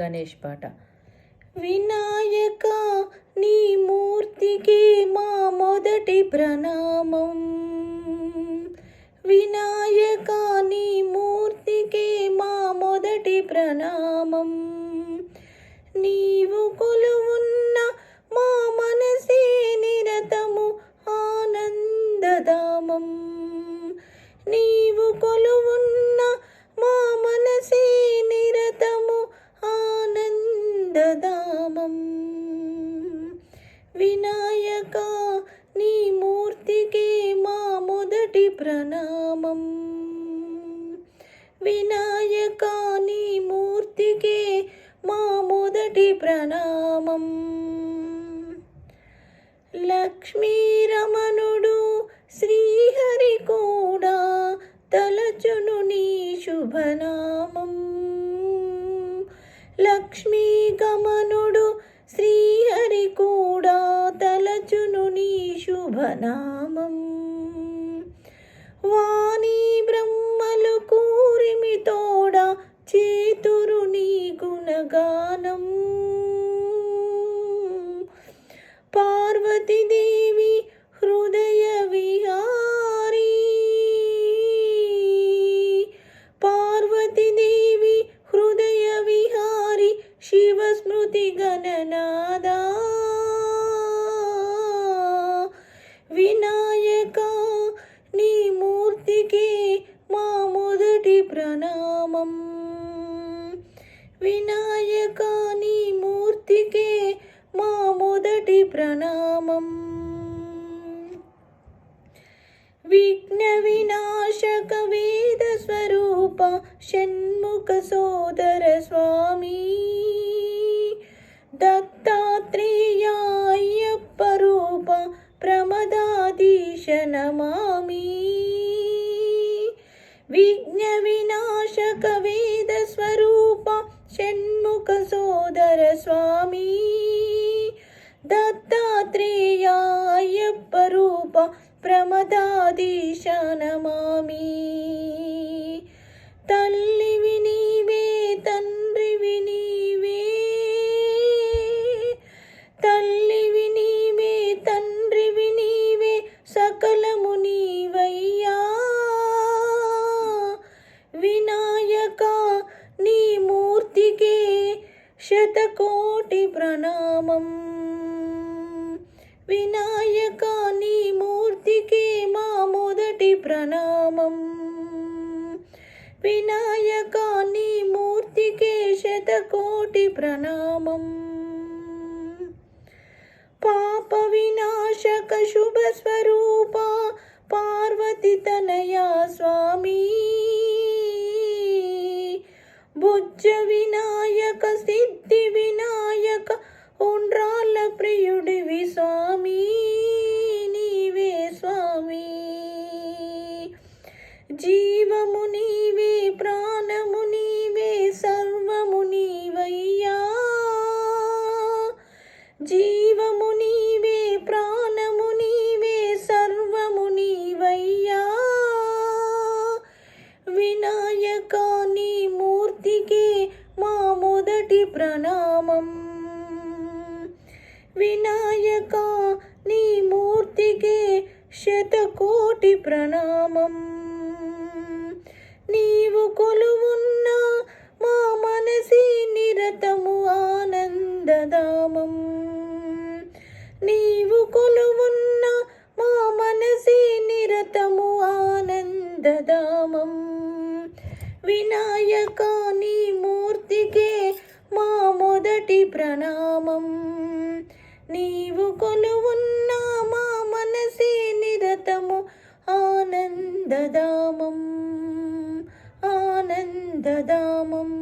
గణేష్ పాట. వినాయక నీ మూర్తికి మా మొదటి ప్రణామం. వినా వినాయక నీ మూర్తికి మా మొదటి ప్రణామం. వినాయక నీ మూర్తికి మా మొదటి ప్రణామం. లక్ష్మీరమణుడు శ్రీహరి కూడా తలచును నీ శుభనామం. లక్ష్మీ గమనుడు శ్రీహరి కూడా శుభనామం. ప్రణామం. వినాయక నీ మూర్తికి మా మొదటి ప్రణామం. విఘ్న వినాశక వేద స్వరూప షణ్ముఖ సోదర స్వామి. దత్తాత్రేయాయ్యప్ప రూప ప్రమదాధీశ నమామి. విఘ్న వినాశక వేద స్వరూప షణ్ముఖ సోదర స్వామి దత్తాత్రేయాయ్యప్ప రూప ప్రమదాధీశ నమామి తల్లివి శతకోటి ప్రణామం. వినాయక నీ మూర్తికే మా మొదటి ప్రణామం. వినాయక నీ మూర్తికే శతకోటి ప్రణామం. పాప వినాశక శుభ స్వరూప పార్వతి తనయా స్వామి సిద్ధి వినాయక ఉండ్రాళ్ళ ప్రియుడి. ప్రణామం. వినాయక నీ మూర్తికి శతకోటి ప్రణామం. నీవు కొలు మొదటి ప్రణామం. నీవు కొలువున్న మా మనసే నిరతము ఆనందదామం ఆనందదామం